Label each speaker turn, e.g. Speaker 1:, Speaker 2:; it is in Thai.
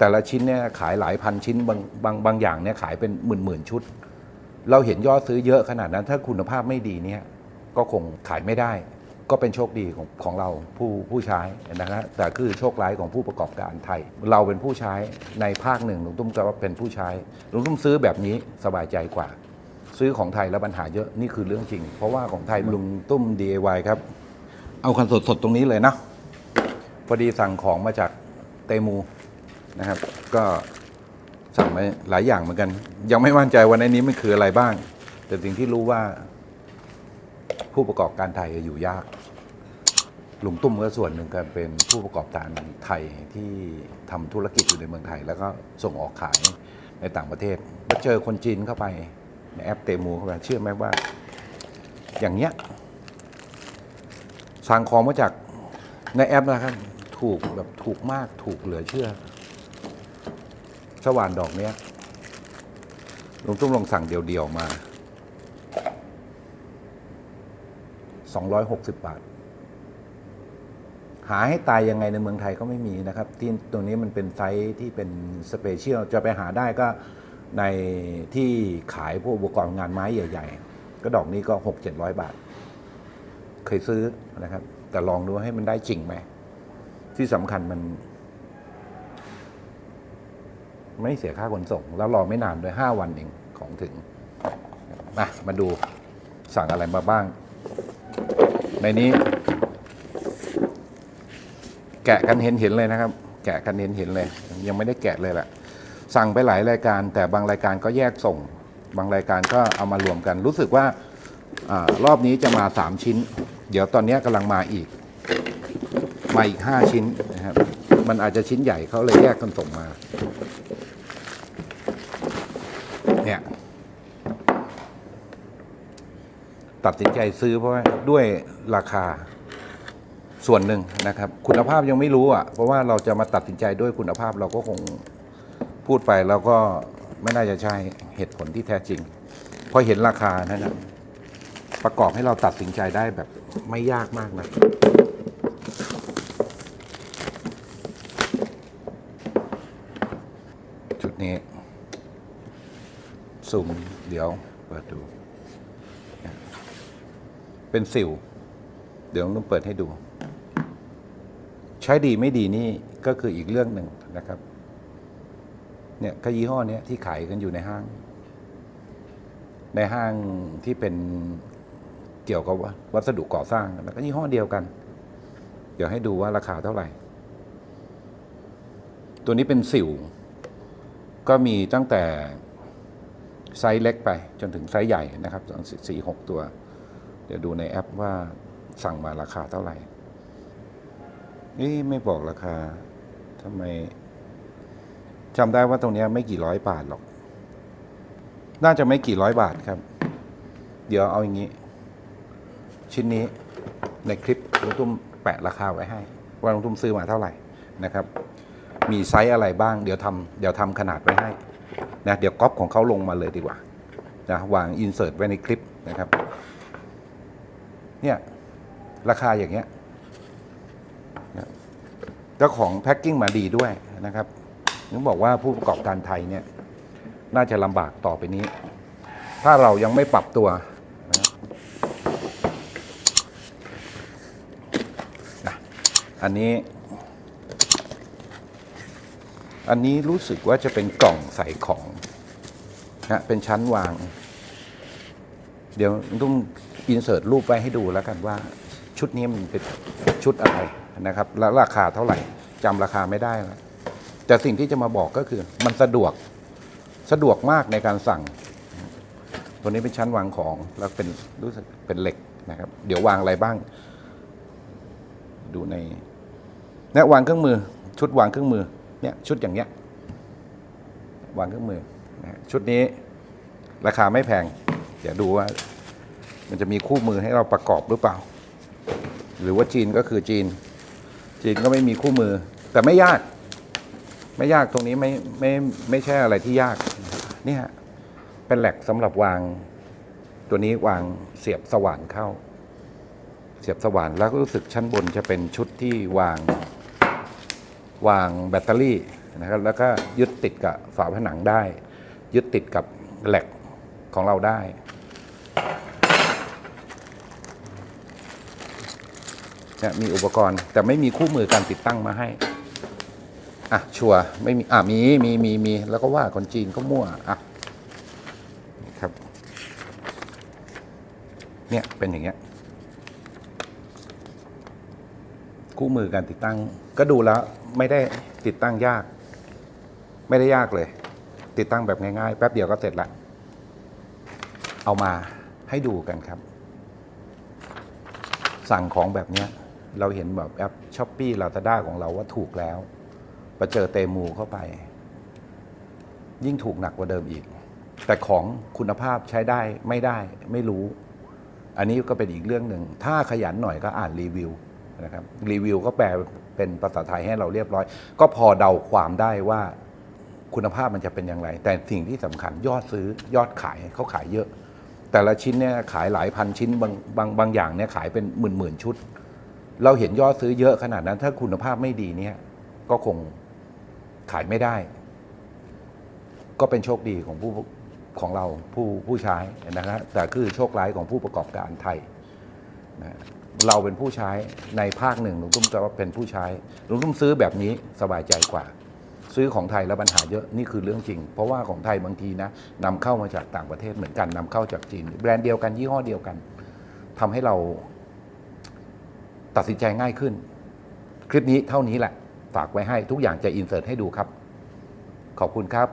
Speaker 1: แต่ละชิ้นเนี่ยขายหลายพันชิ้นบางบางบางอย่างเนี่ยขายเป็นหมื่นหมื่นๆชุด เราเห็นยอดซื้อเยอะขนาดนั้น ถ้าคุณภาพไม่ดีเนี่ยก็คงขายไม่ได้ ก็เป็นโชคดีของของเราผู้ผู้ใช้นะฮะแต่คือโชคร้ายของผู้ประกอบการไทย เราเป็นผู้ใช้ในภาคหนึ่งลุงตุ้มก็เป็นผู้ใช้ลุงตุ้มซื้อแบบนี้สบายใจกว่า ซื้อของไทยแล้วปัญหาเยอะนี่คือเรื่องจริง เพราะว่าของไทยลุงตุ้ม DIY ครับ เอาคันสดๆตรงนี้เลยนะพอดีสั่งของมาจากเตมู นะครับ ก็สั่งมาหลายอย่างเหมือนกัน ยังไม่มั่นใจว่าในนี้มันคืออะไรบ้าง แต่สิ่งที่รู้ว่า ผู้ประกอบการไทยอยู่ยากลุงตุ้มก็ส่วนหนึ่งกันเป็นผู้ประกอบการไทยที่ทำธุรกิจอยู่ในเมืองไทย แล้วก็ส่งออกขายในต่างประเทศแล้วเจอคนจีนเข้าไปในแอปเตมูเข้าไปเชื่อไหมว่า อย่างเนี้ยสั่งของมาจากในแอปนะครับ ถูกแบบถูกมากถูกเหลือเชื่อ สว่านดอกเนี้ยลุงตุ้มลองสั่งเดียวๆมา 260 บาท หาให้ตายยังไงในเมืองไทยก็ไม่มีนะครับ ที่ตัวนี้มันเป็นไซส์ที่เป็นสเปเชียล จะไปหาได้ก็ในที่ขายพวกอุปกรณ์งานไม้ใหญ่ ๆ ก็ดอกนี้ก็ 6 700 บาท เคยซื้อนะครับ แต่ลองดูให้มันได้จริงไหม ที่สำคัญมัน ไม่เสียค่าขนส่ง แล้วรอไม่นานด้วย 5 วันเองของถึงมามาดูสั่งอะไรมาบ้าง ในนี้ แกะกันเห็นเห็นเลยนะครับ แกะกันเห็นเห็นเลย ยังไม่ได้แกะเลยแหละสั่งไปหลายรายการ แต่บางรายการก็แยกส่ง บางรายการก็เอามารวมกัน รู้สึกว่าอรอบนี้จะมา 3 ชิ้น เดี๋ยวตอนนี้กำลังมาอีก มาอีก 5 ชิ้นนะครับ มันอาจจะชิ้นใหญ่เขาเลยแยกกันส่งมา เนี่ย ตัดสินใจซื้อเพราะว่าด้วยราคาส่วนหนึ่งนะครับ คุณภาพยังไม่รู้อะ เพราะว่าเราจะมาตัดสินใจด้วยคุณภาพเราก็คงพูดไปแล้วก็ไม่น่าจะใช่เหตุผลที่แท้จริงพอเห็นราคานั่นนะประกอบให้เราตัดสินใจได้แบบไม่ยากมากนะ จุดนี้ สุ่มเดี๋ยวเปิดดู เป็นสิว เดี๋ยวต้องเปิดให้ดู ใช้ดีไม่ดีนี่ก็คืออีกเรื่องหนึ่งนะครับ เนี่ยก็ยี่ห้อนี้ที่ขายกันอยู่ในห้าง ในห้างที่เป็นเกี่ยวกับวัสดุก่อสร้างแล้วก็ยี่ห้อเดียวกัน เดี๋ยวให้ดูว่าราคาเท่าไหร่ ตัวนี้เป็นสิว ก็มีตั้งแต่ ไซส์เล็กไปจนถึงไซส์ใหญ่นะครับสี่หกตัว เดี๋ยวดูในแอปว่าสั่งมาราคาเท่าไหร่นี่ไม่บอกราคาทำไมจำได้ว่าตรงนี้ไม่กี่ร้อยบาทหรอก น่าจะไม่กี่ร้อยบาทครับ เดี๋ยวเอาอย่างนี้ ชิ้นนี้ในคลิปลุงตุ้มแปะราคาไว้ให้ ว่าลุงตุ้มซื้อมาเท่าไหร่นะครับ มีไซส์อะไรบ้าง เดี๋ยวทำเดี๋ยวทำขนาดไว้ให้ นะเดี๋ยวก๊อปของเขาลงมาเลยดีกว่านะวางอินเสิร์ตไว้ในคลิปนะครับเนี่ยราคาอย่างเงี้ยนะแล้วของแพ็คกิ้งมาดีด้วยนะครับนึกบอกว่าผู้ประกอบการไทยเนี่ยน่าจะลำบากต่อไปนี้ ถ้าเรายังไม่ปรับตัวนะอันนี้ อันนี้รู้สึกว่าจะเป็นกล่องใส่ของนะเป็นชั้นวาง เดี๋ยวต้องอินเสิร์ตรูปไว้ให้ดูแล้วกันว่า ชุดนี้มันเป็นชุดอะไรนะครับ แล้วราคาเท่าไหร่จำราคาไม่ได้แล้วแต่สิ่งที่จะมาบอกก็คือมันสะดวกสะดวกมากในการสั่ง ตัวนี้เป็นชั้นวางของแล้วเป็นรู้สึกเป็นเหล็กนะครับ เดี๋ยววางอะไรบ้าง ดูในนี่ยวางเครื่องมือ ชุดวางเครื่องมือ เนี่ยชุดอย่างเนี้ยวางเครื่องมือนะชุดนี้ราคาไม่แพง เดี๋ยวดูว่า มันจะมีคู่มือให้เราประกอบหรือเปล่า หรือว่าจีนก็คือจีน จีนก็ไม่มีคู่มือ แต่ไม่ยาก ไม่ยากตรงนี้ไม่ไม่ไม่ใช่อะไรที่ยากนี่ยเป็นแหลกสำหรับวาง ตัวนี้วางเสียบสว่านเข้า เสียบสว่านแล้วก็รู้สึกชั้นบนจะเป็นชุดที่วาง วางแบตเตอรี่นะครับแล้วก็ยึดติดกับฝาผนังได้ ยึดติดกับแหลกของเราได้ เนี่ยมีอุปกรณ์แต่ไม่มีคู่มือการติดตั้งมาให้ อะ ชัวร์ไม่มี อะ มี มี มี มี แล้วก็ว่าคนจีนก็มั่ว อะ ครับ เนี่ย เป็นอย่างเงี้ย คู่มือการติดตั้ง ก็ดูแล้วไม่ได้ติดตั้งยาก ไม่ได้ยากเลย ติดตั้งแบบง่ายๆ แป๊บเดียวก็เสร็จละ เอามาให้ดูกันครับ สั่งของแบบเนี้ยเราเห็นแบบแอปช้อปปี้ลา z าด้าของเราว่าถูกแล้วไปเจอเตมูเข้าไป ยิ่งถูกหนักกว่าเดิมอีก แต่ของคุณภาพใช้ได้ไม่ได้ไม่รู้ อันนี้ก็เป็นอีกเรื่องหนึ่ง ถ้าขยันหน่อยก็อ่านรีวิว นะครับรีวิวก็แปลเป็นภาษาไทยให้เราเรียบร้อย ก็พอเดาความได้ว่าคุณภาพมันจะเป็นอย่างไร แต่สิ่งที่สำคัญยอดซื้อยอดขายเขาขายเยอะ แต่ละชิ้นเนี่ยขายหลายพันชิ้นบางบางบางอย่างเนี่ยขายเป็นหมื่นหมื่นชุด เราเห็นยอดซื้อเยอะขนาดนั้น ถ้าคุณภาพไม่ดีเนี่ยก็คงขายไม่ได้ ก็เป็นโชคดีของผู้ของเราผู้ผู้ใช้นะครับแต่คือโชคร้ายของผู้ประกอบการไทย นะเราเป็นผู้ใช้ในภาคหนึ่งลุงตุ้มจะว่าเป็นผู้ใช้ลุงตุ้มซื้อแบบนี้สบายใจกว่า ซื้อของไทยแล้วปัญหาเยอะนี่คือเรื่องจริง เพราะว่าของไทยบางทีนะนำเข้ามาจากต่างประเทศเหมือนกันนำเข้าจากจีน แบรนด์เดียวกันยี่ห้อเดียวกันทำให้เราตัดสินใจง่ายขึ้น คลิปนี้เท่านี้แหละ ฝากไว้ให้ทุกอย่างจะอินเสิร์ตให้ดูครับ ขอบคุณครับ